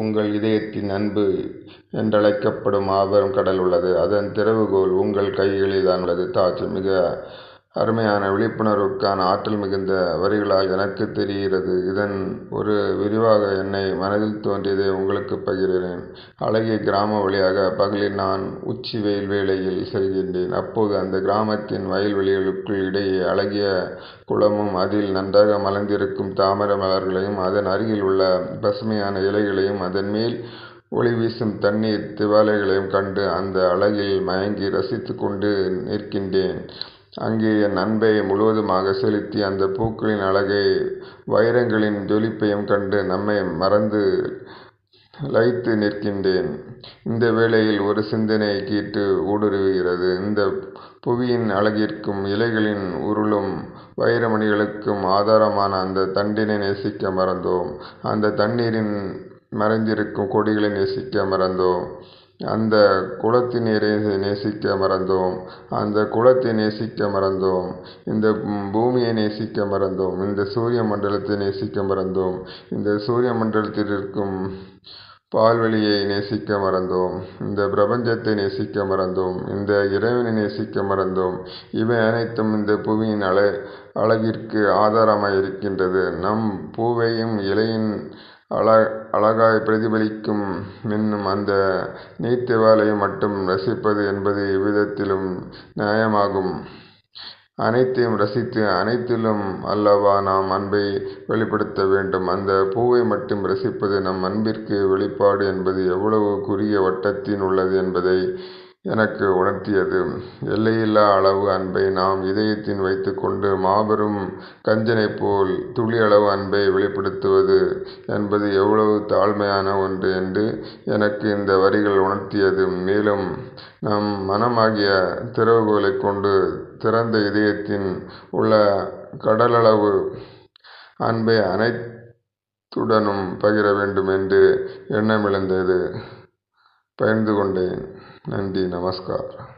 உங்கள் இதயத்தின் அன்பு என்றழைக்கப்படும் மாபெரும் கடல் உள்ளது. அதன் திறவுகோல் உங்கள் கைகளில் தான் உள்ளது. தாஜ் மிக அருமையான விழிப்புணர்வுக்கான ஆற்றல் மிகுந்த வரிகளால் எனக்கு தெரிகிறது. இதன் ஒரு விரிவாக என்னை மனதில் தோன்றியதை உங்களுக்கு பகிர்கிறேன். அழகிய கிராம வழியாக பகலில் நான் உச்சி வெயில் வேளையில் செல்கின்றேன். அப்போது அந்த கிராமத்தின் வயல்வெளிகளுக்கு இடையே அழகிய குளமும் அதில் நன்றாக மலர்ந்திருக்கும் தாமரை மலர்களையும் அதன் அருகில் உள்ள பசுமையான இலைகளையும் அதன் மேல் ஒளி வீசும் தண்ணீர் திவாலைகளையும் கண்டு அந்த அழகில் மயங்கி ரசித்து கொண்டு நிற்கின்றேன். அங்கே என் அன்பை முழுவதுமாக செலுத்தி அந்த பூக்களின் அழகை வைரங்களின் ஜொலிப்பையும் கண்டு நம்மை மறந்து லயித்து நிற்கின்றேன். இந்த வேளையில் ஒரு சிந்தனை கீற்று ஊடுருவுகிறது. இந்த புவியின் அழகிற்கும் இலைகளின் உருளும் வைரமணிகளுக்கும் ஆதாரமான அந்த தண்டினை நேசிக்க மறந்தோம். அந்த தண்ணீரின் மறைந்திருக்கும் கொடிகளை நேசிக்க மறந்தோம். அந்தக் குளத்தினரை நேசிக்க மறந்தோம். அந்த குளத்தை நேசிக்க மறந்தோம். இந்த பூமியை நேசிக்க மறந்தோம். இந்த சூரிய மண்டலத்தை நேசிக்க மறந்தோம். இந்த சூரிய மண்டலத்தில் இருக்கும் பால்வெளியை நேசிக்க மறந்தோம். இந்த பிரபஞ்சத்தை நேசிக்க மறந்தோம். இந்த இறைவனை நேசிக்க மறந்தோம். இவை அனைத்தும் இந்தப் புவியின் அழகிற்கு ஆதாரமாக இருக்கின்றது. நம் பூவையும் இலையின் அழ அழகாய் பிரதிபலிக்கும் மின்னும் அந்த நீர்த்திவலையையும் மட்டும் ரசிப்பது என்பது எவ்விதத்திலும் நியாயமாகும்? அனைத்தையும் ரசித்து அனைத்திலும் அல்லவா நம் அன்பை வெளிப்படுத்த வேண்டும். அந்தப் பூவை மட்டும் ரசிப்பது நம் அன்பிற்கு வெளிப்பாடு என்பது எவ்வளவு குறுகிய வட்டத்தில் உள்ளது என்பதை எனக்கு உணர்த்தியது. எல்லையில்லா அளவு அன்பை நாம் இதயத்தில் வைத்துக்கொண்டு மாபெரும் கஞ்சனைப் போல் துளியளவு அன்பை வெளிப்படுத்துவது என்பது எவ்வளவு தாழ்மையான ஒன்று என்று எனக்கு இந்த வரிகள் உணர்த்தியது. மேலும் நம் மனமாகிய திறவுகோலைக் கொண்டு திறந்த இதயத்தில் உள்ள கடலளவு அன்பை அனைத்துடனும் பகிர வேண்டும் என்று எண்ணமிழந்தது பகிர்ந்து கொண்டேன். नंदी नमस्कार।